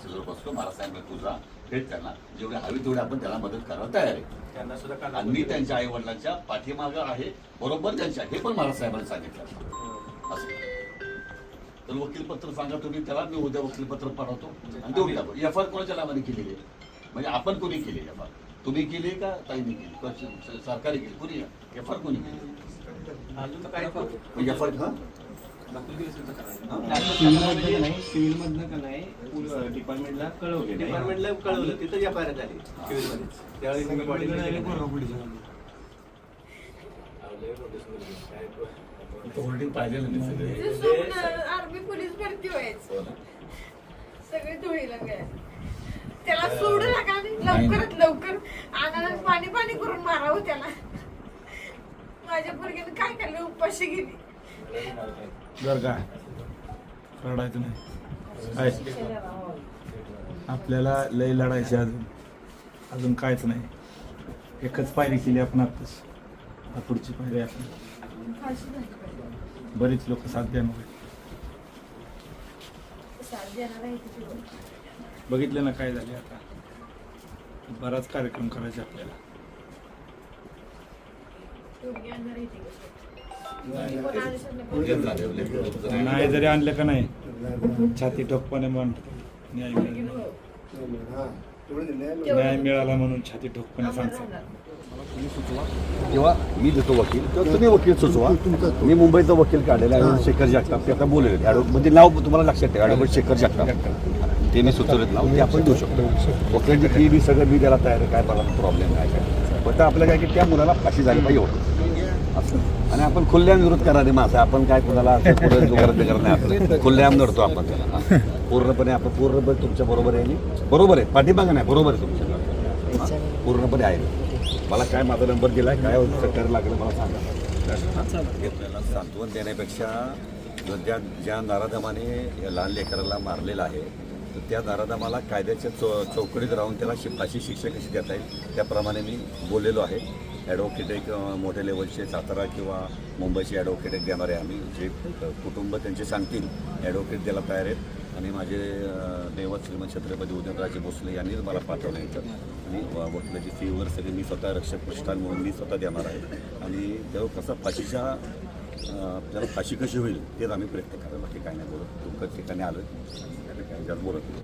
त्यांच्याजवळ बसतो मला सांगितलं तुझा. भेट त्यांना. जेवढे हवी तेवढे आपण त्याला मदत करायला तयार आहे. त्यांना सुद्धा आणि मी त्यांच्या आई वडिलांच्या पाठीमागं आहे. बरोबर त्यांच्या. हे पण मला साहेबांनी सांगितलं. असं. तर वकीलपत्र सांगा तुम्ही त्याला. मी उद्या वकीलपत्र पाठवतो. आणि देऊन टाकू. एफ आर कोणाच्या नावाने केलेली आहे? म्हणजे आपण कोणी केली एफ आर तुम्ही केली का ताईने केली? सरकारी केली? कोणी? एफ आर कोणी केली? एफ आर हा का नाही सिव्हिल का नाही डिपार्टमेंटला कळवले डिपार्टमेंटला कळवलं तिथं एफ आय आर झाली सिव्हिलमध्ये त्यावेळी मी बॉडी होल्डिंग पाहिजे आर्मी पोलीस भरती व्हायचं सगळे धुळीला गेले त्याला सोडू नका आणि लवकरात लवकर आणायला पाणी पाणी करून मारावं त्याला माझ्या पोरगीने काय केलं उपाशी गेली जर काय रडायचं नाही. आपल्याला लय लढायचे अजून. अजून कायच नाही. एकच पायरी केली आपण आत्ताच. पुढची पायरी आपण बरीच लोक साथ देणार बघितलं ना काय झाले आता. बराच कार्यक्रम करायचे आपल्याला. नाही जरी आणलं का नाही छाती ठोकपणे म्हण. न्याय मिळाला. न्याय मिळाला म्हणून छाती ठोकपणे अमर सांगतो राहणार. मी देतो वकील. तेव्हा तुम्ही वकील सुचवा. मी मुंबईचा वकील काढलेला आहे शेखर जगताप ते आता बोलले ॲडो म्हणजे नाव तुम्हाला लक्षात ठेवा. ॲडव्होकेट शेखर जगताप. ते मी सुचवलेत नाव. ते आपण देऊ शकतो. वकिलांची फी बी सगळं मी त्याला तयार आहे. काय मला प्रॉब्लेम काय काय फक्त आपलं काय की त्या मुलाला फाशी झाली पाहिजे एवढं असं आणि आपण खुल्ल्याम विरोध करणारे माणसं आपण काय कुणाला असं नाही आपण खुल्ल्याम नडतो आपण त्याला पूर्णपणे आपण पूर्णपणे तुमच्या बरोबर आहे बरोबर आहे. पाठीमागं नाही बरोबर आहे तुमच्या पूर्णपणे आहे. मला काय माझा नंबर दिला काय चक्कर लागलं मला सांगा. आपल्याला सांत्वन देण्यापेक्षा ज्या ज्या नारादमाने लहान लेकराला मारलेला आहे तर त्या नारादमाला कायद्याच्या चौ चौकटीत राहून त्याला शि शिक्षा कशी देता येईल? त्याप्रमाणे मी बोललेलो आहे. ॲडव्होकेट एक मोठ्या लेवलचे सातारा किंवा मुंबईचे ॲडव्होकेट एक देणार आहे आम्ही. जे कुटुंब त्यांचे सांगतील ॲडव्होकेट द्यायला तयार आहेत. आणि माझे अं, दैवत श्रीमंत छत्रपती उदयनराजे भोसले यांनीच मला पाठवलं इथं आणि वकिलाची फी वगैरे सगळी मी स्वतः रक्षक प्रतिष्ठान म्हणून मी स्वतः देणार आहे. आणि तेव्हा कसं फाशीच्या अं, आपल्याला फाशी कशी होईल तेच आम्ही प्रयत्न करायला बाकी काय नाही बोलत. तुमच्या ठिकाणी आलो काय बोलत नाही.